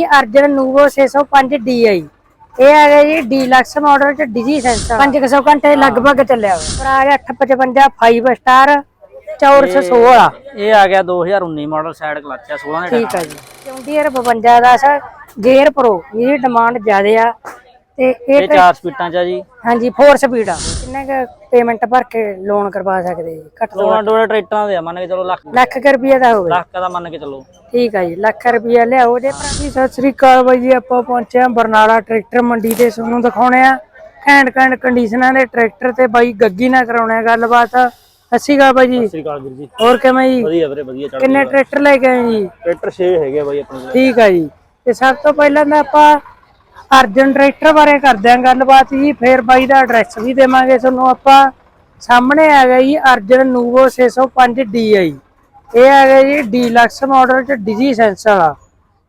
ਇਹ ਅਰਜਨ ਨੂਵੋ 605 DI ਇਹ ਆ ਗਿਆ ਜੀ। ਡੀਲਕਸ ਮਾਡਲ ਚ ਡਿਜੀ ਸੈਂਸਰ। 500 ਘੰਟੇ ਲਗਭਗ ਚੱਲਿਆ ਹੋਇਆ। ਪਰ ਆ ਗਿਆ 855 5 ਸਟਾਰ 416 ਇਹ ਆ ਗਿਆ 2019 ਮਾਡਲ ਸਾਈਡ ਕਲਚ ਆ 16 ਦੇ ਠੀਕ ਆ ਜੀ। ਜੌਂਡੀਅਰ 52 ਦਾ ਸਰ ਗੇਅਰ ਪ੍ਰੋ ਇਹਦੀ ਡਿਮਾਂਡ ਜ਼ਿਆਦੇ ਆ। ਤੇ ਇਹ ਇਹ ਚਾਰ ਸਪੀਟਾਂ ਚ ਆ ਜੀ। ਹਾਂਜੀ 4 ਸਪੀਡ ਆ। ਕਿੰਨੇ ਕ ਪੇਮੈਂਟ ਭਰ ਕੇ ਲੋਨ ਕਰਵਾ ਸਕਦੇ ਜੀ? ਘੱਟ ਤੋਂ ਦੋਨਾਂ ਡੋਲੇ ਟਰੈਕਟਰਾਂ ਦੇ ਆ ਮੰਨ ਕੇ ਚਲੋ ਲੱਖ। ਲੱਖ ਕੁ ਰੁਪਈਆ ਦਾ ਹੋਵੇ। ਲੱਖ ਦਾ ਮੰਨ ਕੇ ਚਲੋ। ਠੀਕ ਆ ਜੀ ਲੱਖ ਰੁਪਈਆ ਲਿਆਓ। ਜੇ ਜੀ ਸਤਿ ਸ੍ਰੀ ਅਕਾਲ ਬਾਈ ਜੀ ਆਪਾਂ ਪਹੁੰਚੇ ਆ ਬਰਨਾਲਾ ਟਰੈਕਟਰ ਮੰਡੀ ਤੇ। ਤੁਹਾਨੂੰ ਦਿਖਾਉਣੇ ਆ ਘੈਂਟ ਘੈਂਟ ਕੰਡੀਸ਼ਨਾਂ ਦੇ ਟਰੈਕਟਰ ਤੇ ਬਾਈ ਗੱਗੀ ਨਾਲ ਕਰਾਉਣੇ ਆ ਗੱਲਬਾਤ। ਸਤਿ ਸ਼੍ਰੀ ਅਕਾਲ ਬਾਈ ਜੀ। ਸਤਿ ਸ੍ਰੀ ਅਕਾਲ ਵੀਰ ਜੀ। ਹੋਰ ਕਿਵੇਂ ਜੀ? ਵਧੀਆ ਵੀਰੇ ਵਧੀਆ ਚੱਲ ਕਿੰਨੇ ਟਰੈਕਟਰ ਲੈ ਕੇ ਆਏ ਜੀ? ਟਰੈਕਟਰ 6 ਹੈਗੇ ਆ ਬਾਈ ਆਪਣੇ ਕੋਲ। ਠੀਕ ਆ ਜੀ। ਤੇ ਸਭ ਤੋਂ ਪਹਿਲਾਂ ਤਾਂ ਆਪਾਂ ਅਰਜਨ ਟਰੈਕਟਰ ਬਾਰੇ ਕਰਦੇ ਆਂ ਗੱਲਬਾਤ ਜੀ ਫਿਰ ਬਾਈ ਦਾ ਐਡਰੈਸ ਵੀ ਦੇਵਾਂਗੇ ਤੁਹਾਨੂੰ ਆਪਾਂ। ਸਾਹਮਣੇ ਆ ਗਿਆ ਜੀ ਅਰਜਨ ਨੂਵੋ 605 DI ਇਹ ਆ ਗਿਆ ਜੀ ਡੀਲਕਸ ਮਾਡਲ ਚ ਡਿਜੀ ਸੈਂਸਰ ਆ।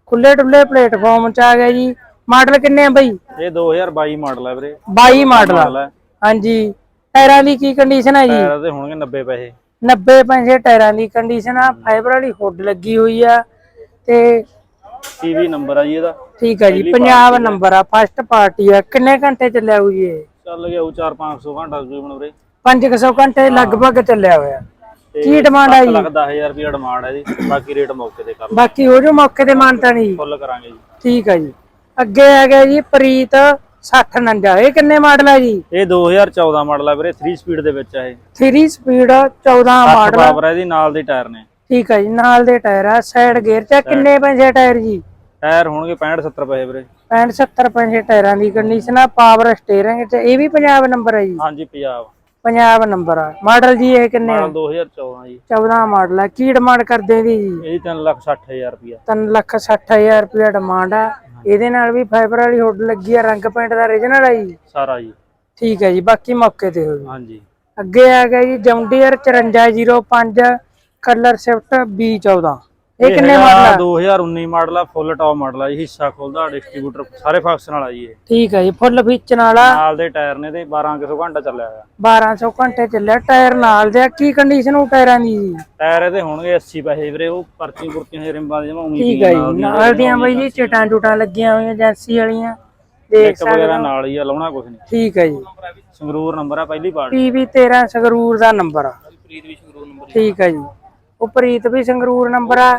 ਖੁੱਲੇ ਡੁੱਲੇ ਪਲੇਟਫਾਰਮ ਚ ਆ ਗਿਆ ਜੀ। ਮਾਡਲ ਕਿੰਨੇ ਆ ਬਾਈ? ਇਹ 2022 ਮਾਡਲ ਹੈ ਵੀਰੇ। 22 ਮਾਡਲ ਆ। ਹਾਂਜੀ। ਟਾਇਰਾਂ ਦੀ ਕੀ ਕੰਡੀਸ਼ਨ ਹੈ ਜੀ? ਟਾਇਰ ਦੇ ਹੋਣਗੇ 90 ਪੈਸੇ। 90 ਪੈਸੇ ਟਾਇਰਾਂ ਦੀ ਕੰਡੀਸ਼ਨ ਆ। ਫਾਈਬਰ ਵਾਲੀ ਹੁੱਡ ਲੱਗੀ ਹੋਈ ਆ। ਤੇ ਟੀਵੀ ਨੰਬਰ ਆ ਜੀ ਇਹਦਾ। ਠੀਕ ਹੈ ਜੀ ਪੰਜਾਬ ਨੰਬਰ ਆ। ਫਸਟ ਪਾਰਟੀ ਆ। ਕਿੰਨੇ ਘੰਟੇ ਚੱਲਿਆ ਹੋਈ ਇਹ? ਚੱਲ ਗਿਆ ਉਹ 4-500 ਘੰਟਾ ਤਕਰੀਬਨ ਵੀਰੇ 500 ਘੰਟੇ ਲਗਭਗ ਚੱਲਿਆ ਹੋਇਆ। ਕੀ ਡਿਮਾਂਡ ਆ ਜੀ? ਲੱਖ 10000 ਰੁਪਏ ਡਿਮਾਂਡ ਹੈ ਜੀ। ਬਾਕੀ ਰੇਟ ਮੌਕੇ ਤੇ ਕਰ ਬਾਕੀ ਹੋ ਜੋ ਮੌਕੇ ਤੇ ਮਾਨਤਾ ਨਹੀਂ। ਫੁੱਲ ਕਰਾਂਗੇ ਜੀ। ਠੀਕ ਹੈ ਜੀ। ਅੱਗੇ ਆ ਗਿਆ ਜੀ ਪ੍ਰੀਤ 6049 ਇਹ ਕਿੰਨੇ ਮਾਡਲ ਆ ਜੀ? ਇਹ 2014 ਮਾਡਲ ਹੈ ਵੀਰੇ 3 ਸਪੀਡ ਦੇ ਵਿੱਚ ਆ ਇਹ। 3 ਸਪੀਡ 14 ਮਾਡਲ ਪਾਵਰ ਹੈ ਇਹਦੀ ਨਾਲ ਦੇ ਟਾਇਰ ਨੇ। ਠੀਕ ਹੈ ਜੀ ਨਾਲ ਦੇ ਟਾਇਰ ਆ ਸਾਈਡ ਗੇਅਰ ਚ ਆ। ਕਿੰਨੇ ਪੈਸੇ ਟਾਇਰ ਜੀ? ਟਾਇਰ ਹੋਣਗੇ 65 70 ਪੈਸੇ ਵੀਰੇ। 65 70 ਪੈਸੇ ਟਾਇਰਾਂ ਦੀ ਕੰਡੀਸ਼ਨ ਆ ਪਾਵਰ ਸਟੀਅਰਿੰਗ ਤੇ ਇਹ ਵੀ ਪੰਜਾਬ ਨੰਬਰ ਹੈ ਜੀ? ਹਾਂਜੀ ਪੰਜਾਬ। ਪੰਜਾਬ ਨੰਬਰ ਆ। ਮਾਡਲ ਜੀ ਇਹ ਕਿੰਨੇ ਆ? ਮਾਡਲ 2014 ਜੀ। 14 ਮਾਡਲ ਆ। ਕੀ ਡਿਮਾਂਡ ਕਰਦੇ ਦੀ ਜੀ? ਇਹਦੀ 3 ਲੱਖ 60000 ਰੁਪਏ ਤਿੰਨ ਲੱਖ ਸੱਠ ਹਜ਼ਾਰ ਰੁਪਇਆ ਡਿਮਾਂਡ ਆ। ਇਹਦੇ ਨਾਲ ਵੀ ਫਾਈਬਰ ਵਾਲੀ ਹੁੱਡ ਲੱਗੀ ਆ ਰੰਗ ਪੈਂਟ ਦਾ origignal ਆ ਜੀ? ਸਾਰਾ ਜੀ। ਠੀਕ ਹੈ ਜੀ ਬਾਕੀ ਮੌਕੇ ਤੇ ਹੋ ਜੀ। ਹਾਂਜੀ। ਅੱਗੇ ਆ ਗਿਆ ਜੀ ਜੌਂਡੀਅਰ 5405 ਕਲਰ ਸ਼ਿਫਟ B14 ਇਹ ਕਿੰਨੇ ਮਾਡਲ ਆ? 2019 ਮਾਡਲ ਆ ਫੁੱਲ ਟੌਪ ਮਾਡਲ ਆ ਜੀ ਹਿੱਸਾ ਖੁੱਲਦਾ ਡਿਸਟ੍ਰੀਬਿਊਟਰ ਸਾਰੇ ਫੰਕਸ਼ਨ ਵਾਲਾ ਜੀ ਇਹ। ਠੀਕ ਹੈ ਜੀ ਫੁੱਲ ਫੀਚਰ ਵਾਲਾ ਨਾਲ ਦੇ ਟਾਇਰ ਨੇ ਤੇ 1200 ਘੰਟਾ ਚੱਲਿਆ ਹੋਇਆ। 1200 ਘੰਟੇ ਚੱਲਿਆ ਟਾਇਰ ਨਾਲ ਦੇ ਆ। ਕੀ ਕੰਡੀਸ਼ਨ ਉਹ ਟਾਇਰਾਂ ਦੀ? ਜੀ ਟਾਇਰ ਇਹਦੇ ਹੋਣਗੇ 80 ਪੈਸੇ ਵੀਰੇ ਉਹ ਪਰਚੀ ਪੁਰਚੀਆਂ ਹਜੇ ਰਿੰਬਾਂ ਦੇ ਜਮਾ ਉਮੀ ਠੀਕ ਹੈ ਜੀ ਨਾਲ ਦੀਆਂ ਬਈ ਜੀ ਚਟਾਂ ਚੁਟਾਂ ਲੱਗੀਆਂ ਹੋਈਆਂ ਏਜੰਸੀ ਵਾਲੀਆਂ ਦੇਖ ਇੱਕ ਵਗੈਰਾ ਨਾਲ ਹੀ ਆ ਲਾਉਣਾ ਕੁਝ ਨਹੀਂ। ਠੀਕ ਹੈ ਜੀ। ਸੰਗਰੂਰ ਨੰਬਰ ਆ ਪਹਿਲੀ ਪਾਰਟੀ। PV 13 ਸੰਗਰੂਰ ਦਾ ਨੰਬਰ ਆ। ਪ੍ਰੀਤ ਵੀ ਸੰਗਰੂਰ ਨੰਬਰ ਠੀਕ ਹੈ ਜੀ। ਉਹ ਪ੍ਰੀਤ ਵੀ ਸੰਗਰੂਰ ਨੰਬਰ ਆ।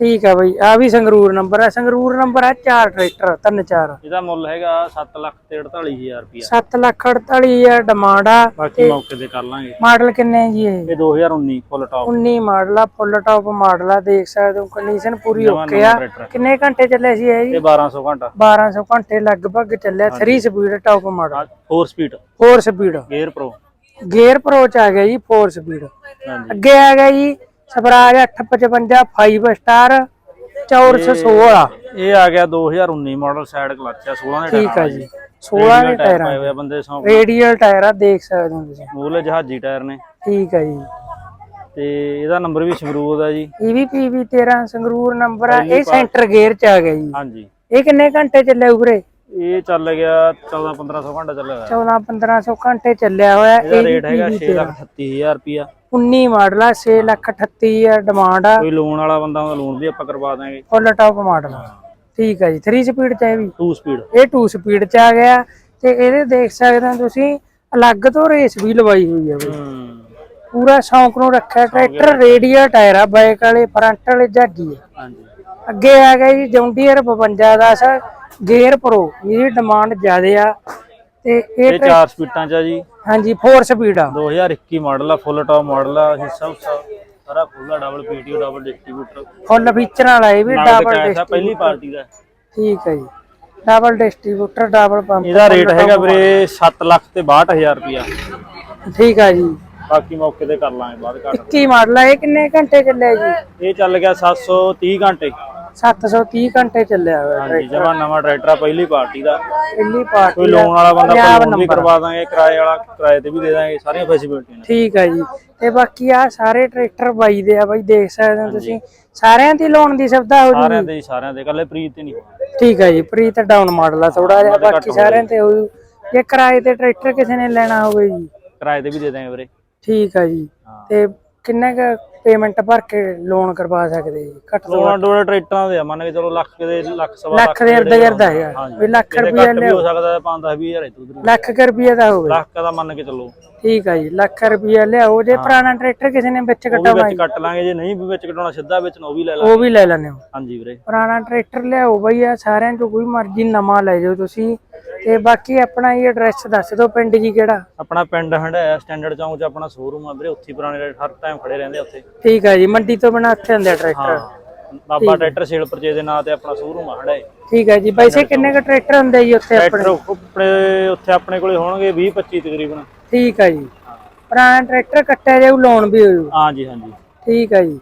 ਠੀਕ ਆ ਬਈ ਆ ਵੀ ਸੰਗਰੂਰ ਨੰਬਰ ਆ। ਸੰਗਰੂਰ ਨੰਬਰ ਆ ਚਾਰ ਟਰੈਕਟਰ ਤਿੰਨ ਚਾਰ। ਇਹਦਾ ਮੁੱਲ ਹੈਗਾ 7 ਲੱਖ ਤੇ 48000 ਰੁਪਏ 7 ਲੱਖ 48 ਹਜ਼ਾਰ ਡਿਮਾਂਡ ਆ। ਬਾਕੀ ਮੌਕੇ ਤੇ ਕਰ ਲਾਂਗੇ। ਮਾਡਲ ਕਿੰਨੇ ਜੀ ਇਹ? ਇਹ 2019 ਫੁੱਲ ਟੌਪ 19 ਮਾਡਲ ਆ ਫੁੱਲ ਟਾਪ ਮਾਡਲ ਆ। ਦੇਖ ਸਕਦੇ ਹੋ ਕੰਡੀਸ਼ਨ ਪੂਰੀ ਓਕੇ ਆ। ਕਿੰਨੇ ਘੰਟੇ ਚੱਲੇ ਸੀ ਇਹ ਜੀ? ਇਹ 1200 ਘੰਟਾ। 1200 ਘੰਟੇ ਲਗਭਗ ਚੱਲਿਆ। 3 speed top model 4 speed 4 speed gear pro gear pro ਚ ਆ ਗਿਆ ਜੀ 4 ਸਪੀਡ ਅੱਗੇ ਆ ਗਿਆ ਜੀ ਸਵਰਾਜ 855 5 ਸਟਾਰ 416 ਇਹ ਆ ਗਿਆ 2019 ਮਾਡਲ ਸਾਈਡ ਕਲਚ ਆ 16 ਦੇ ਠੀਕ ਆ ਜੀ। 16 ਦੇ ਟਾਇਰ ਪਾਏ ਹੋਏ ਆ ਬੰਦੇ ਸੌ ਰੇਡੀਅਲ ਟਾਇਰ ਆ ਦੇਖ ਸਕਦੇ ਹੋ ਤੁਸੀਂ। ਮੂਲੇ ਜਹਾਜ਼ੀ ਟਾਇਰ ਨੇ। ਠੀਕ ਆ ਜੀ। ਤੇ ਇਹਦਾ ਨੰਬਰ ਵੀ ਸੰਗਰੂਰ ਦਾ ਜੀ। ਇਹ ਵੀ ਪੀਵੀ 13 ਸੰਗਰੂਰ ਨੰਬਰ ਆ ਇਹ ਸੈਂਟਰ ਗੇਅਰ ਚ ਆ ਗਿਆ ਜੀ। ਹਾਂਜੀ। ਇਹ ਕਿੰਨੇ ਘੰਟੇ ਚੱਲਿਆ ਉਗਰੇ ਇਹ ਚੱਲ ਗਿਆ 14 1500 ਘੰਟਾ ਚੱਲਿਆ ਹੋਇਆ। 14 1500 ਘੰਟੇ ਚੱਲਿਆ ਹੋਇਆ। ਇਹਦਾ ਇਹ ਰੇਟ ਹੈਗਾ 638000 ਰੁਪਿਆ 19 ਮਾਡਲ ਆ 6 ਲੱਖ 38 ਹਜ਼ਾਰ ਡਿਮਾਂਡ ਆ। ਕੋਈ ਲੋਨ ਵਾਲਾ ਬੰਦਾ ਉਹਦਾ ਲੋਨ ਵੀ ਆਪਾਂ ਕਰਵਾ ਦਾਂਗੇ ਫੁੱਲ ਟਾਪ ਮਾਡਲ ਠੀਕ ਆ ਜੀ 3 ਸਪੀਡ ਚ ਹੈ ਵੀ? 2 ਸਪੀਡ ਇਹ 2 ਸਪੀਡ ਚ ਆ ਗਿਆ। ਤੇ ਇਹਦੇ ਦੇਖ ਸਕਦੇ ਹੋ ਤੁਸੀਂ ਅਲੱਗ ਤੋਂ ਰੇਸ ਵੀ ਲਵਾਈ ਹੋਈ ਹੈ ਬਈ। ਹੂੰ। ਪੂਰਾ ਸ਼ੌਂਕ ਨੂੰ ਰੱਖਿਆ ਟਰੈਕਟਰ ਰੇਡੀਅਲ ਟਾਇਰ ਆ ਬਾਈਕ ਵਾਲੇ ਫਰੰਟ ਵਾਲੇ ਜਾਗੀ ਆ। ਹਾਂਜੀ। ਅੱਗੇ ਆ ਗਿਆ ਜੀ ਜੌਂਡੀਅਰ 52 ਦਾ ਸਰ ਗੇਅਰ ਪ੍ਰੋ ਇਹਦੀ ਡਿਮਾਂਡ ਜ਼ਿਆਦੇ ਆ। ਤੇ ਇਹ ਇਹ 4 ਸਪੀਡਾਂ ਚ ਆ ਜੀ। ਹਾਂਜੀ 4 ਸਪੀਡ ਆ। 2021 ਮਾਡਲ ਆ ਫੁੱਲ ਟੌਪ ਮਾਡਲ ਆ ਹਿੱਸਾ ਹੁੱਸਾ ਸਾਰਾ ਖੁੱਲਾ double PTO double distributor full feature ਵਾਲਾ ਇਹ ਵੀ ਨਾਲ ਡਬਲ ਦੇ ਕੈਸ਼ ਆ ਪਹਿਲੀ ਪਾਰਟੀ ਦਾ। ਠੀਕ ਹੈ ਜੀ। ਡਬਲ ਡਿਸਟ੍ਰੀਬਿਊਟਰ ਡਬਲ ਪੰਪ ਇਹਦਾ ਰੇਟ ਹੈਗਾ ਵੀਰੇ 7 ਲੱਖ ਤੇ 62000 ਰੁਪਿਆ ਠੀਕ ਆ ਜੀ। ਬਾਕੀ ਮੌਕੇ ਤੇ ਕਰ ਲਾਂਗੇ ਬਾਅਦ ਘੱਟ। 21 ਮਾਡਲ ਆ ਇਹ ਕਿੰਨੇ ਘੰਟੇ ਚੱਲਿਆ ਜੀ? ਇਹ ਚੱਲ ਗਿਆ 730 ਘੰਟੇ। 730 ਘੰਟੇ ਚੱਲਿਆ ਹੋਇਆ ਹਾਂਜੀ ਜਮਾ ਨਵਾਂ ਟਰੈਕਟਰ ਆ ਪਹਿਲੀ ਪਾਰਟੀ ਦਾ। ਪਹਿਲੀ ਪਾਰਟੀ ਕੋਈ ਲੋਨ ਵਾਲਾ ਬੰਦਾ ਪੰਜਾਬ ਲੋਨ ਵੀ ਕਰਵਾ ਦਾਂਗੇ ਕਿਰਾਏ ਵਾਲਾ ਕਿਰਾਏ ਤੇ ਵੀ ਦੇ ਦਾਂਗੇ ਸਾਰੀਆਂ ਫੈਸਿਲਿਟੀਆਂ ਨੇ। ਠੀਕ ਹੈ ਜੀ। ਤੇ ਬਾਕੀ ਆ ਸਾਰੇ ਟਰੈਕਟਰ ਬਾਈ ਦੇ ਆ ਬਾਈ ਦੇਖ ਸਕਦੇ ਹੋ ਤੁਸੀਂ। ਸਾਰਿਆਂ ਦੀ ਲੋਨ ਦੀ ਸੁਵਿਧਾ ਹੋ ਸਾਰਿਆਂ ਜੂਗੀ। ਦੇ ਹੀ, ਸਾਰਿਆਂ ਦੇ ਇਕੱਲੇ ਪ੍ਰੀਤ ਤੇ ਨਹੀਂ। ਠੀਕ ਹੈ ਜੀ ਪ੍ਰੀਤ ਡਾਊਨ ਮਾਡਲ ਆ ਥੋੜਾ ਜਿਹਾ ਬਾਕੀ ਸਾਰਿਆਂ ਤੇ ਹੋ ਜੂ ਜੇ ਕਿਰਾਏ ਤੇ ਟਰੈਕਟਰ ਕਿਸੇ ਨੇ ਲੈਣਾ ਹੋਵੇ ਜੀ। ਕਿਰਾਏ ਤੇ ਵੀ ਦੇ ਦਾਂਗੇ ਵੀਰੇ। ਠੀਕ ਹੈ ਜੀ। ਹਾਂ। ਤੇ ਕਿੰਨੇ ਕ ਪੇਮੈਂਟ ਭਰ ਕੇ ਲੋਨ ਕਰਵਾ ਸਕਦੇ ਜੀ ਘੱਟ ਤੋਂ ਲੋਨ ਡੋਲੇ ਟਰੈਕਟਰਾਂ ਦੇ ਆ ਮੰਨ ਕੇ ਚਲੋ ਲੱਖ ਦੇ ਲੱਖ ਸਵਾ ਲੱਖ ਦੇ ਇਰਦ ਗਿਰਦ ਹੈਗਾ ਵੀ ਲੱਖ ਰੁਪਏ ਵੀ ਹੋ ਸਕਦਾ 5 10 ਹਜ਼ਾਰ ਇਧਰ ਉਧਰ। ਲੱਖ ਰੁਪਏ ਦਾ ਹੋਵੇ। ਲੱਖ ਦਾ ਮੰਨ ਕੇ ਚੱਲੋ। ਠੀਕ ਆ ਜੀ ਲੱਖ ਰੁਪਏ ਲਿਆਓ ਜੇ ਪੁਰਾਣਾ ਟਰੈਕਟਰ ਕਿਸੇ ਨੇ ਵਿੱਚ ਕਟਾਉਣਾ ਵਿੱਚ ਕੱਟ ਲਾਂਗੇ ਜੇ ਨਹੀਂ ਵੀ ਵਿੱਚ ਕਟਾਉਣਾ ਸਿੱਧਾ ਵਿੱਚ ਉਹ ਵੀ ਲੈ ਲਾਂਗੇ। ਉਹ ਵੀ ਲੈ ਲੈਣੇ ਹੋ। ਹਾਂਜੀ ਵੀਰੇ। ਪੁਰਾਣਾ ਟਰੈਕਟਰ ਲਿਆਓ ਬਈ ਆ ਸਾਰਿਆਂ ਚੋਂ ਕੋਈ ਮਰਜ਼ੀ ਨਵਾਂ ਲੈ ਜਾਓ ਤੁਸੀਂ। ਤੇ ਬਾਕੀ ਆਪਣਾ ਇਹ ਐਡਰੈਸ ਦੱਸ ਦਿਓ ਪਿੰਡ ਜੀ ਕਿਹੜਾ। ਆਪਣਾ ਪਿੰਡ ਹੰਡਾਇਆ ਸਟੈਂਡਰਡ ਚੌਂਕ 'ਚ ਆਪਣਾ ਸ਼ੋਰੂਮ ਆ ਵੀਰੇ ਉੱਥੇ ਪੁਰਾਣੇ ਹਰ ਟਾਈਮ ਖੜੇ ਰਹਿੰਦੇ ਉੱਥੇ। ਠੀਕ ਆ ਜੀ ਮੰਡੀ ਤੋਂ ਬਿਨਾਂ ਇੱਥੇ ਆ ਟਰੈਕਟਰ। ਹਾਂ ਬਾਬਾ ਟਰੈਕਟਰ ਸੇਲ ਪਰਚੇਜ ਦੇ ਨਾਂ ਤੇ ਆਪਣਾ ਸ਼ੋਰੂਮ ਆ ਹੰਡਾਏ ਠੀਕ ਹੈ ਜੀ ਵੈਸੇ ਕਿੰਨੇ ਕ ਟਰੈਕਟਰ ਹੁੰਦੇ ਜੀ ਉੱਥੇ ਆਪਣੇ? ਟਰੈਕਟਰ ਉੱਥੇ ਆਪਣੇ ਕੋਲੇ ਹੋਣਗੇ 20 25 ਤਕਰੀਬਨ। ਠੀਕ ਹੈ ਜੀ। ਪੁਰਾਣਾ ਟਰੈਕਟਰ ਕੱਟਿਆ ਜਾਊ ਲੋਨ ਵੀ ਹੋ ਜਾਊ। ਹਾਂਜੀ ਹਾਂਜੀ ਠੀਕ ਹੈ ਜੀ।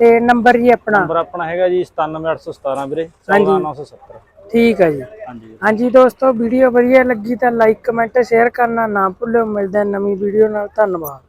ਤੇ ਨੰਬਰ ਜੀ ਆਪਣਾ? ਨੰਬਰ ਆਪਣਾ ਹੈਗਾ ਜੀ 97817 ਵੀਰੇ 14970 ਠੀਕ ਹੈ ਜੀ। ਹਾਂਜੀ। ਹਾਂਜੀ ਦੋਸਤੋ ਵੀਡੀਓ ਵਧੀਆ ਲੱਗੀ ਤਾਂ ਲਾਈਕ ਕਮੈਂਟ ਸ਼ੇਅਰ ਕਰਨਾ ਨਾ ਭੁੱਲਿਓ। ਮਿਲਦੇ ਹਾਂ ਨਵੀਂ ਵੀਡੀਓ ਨਾਲ। ਧੰਨਵਾਦ।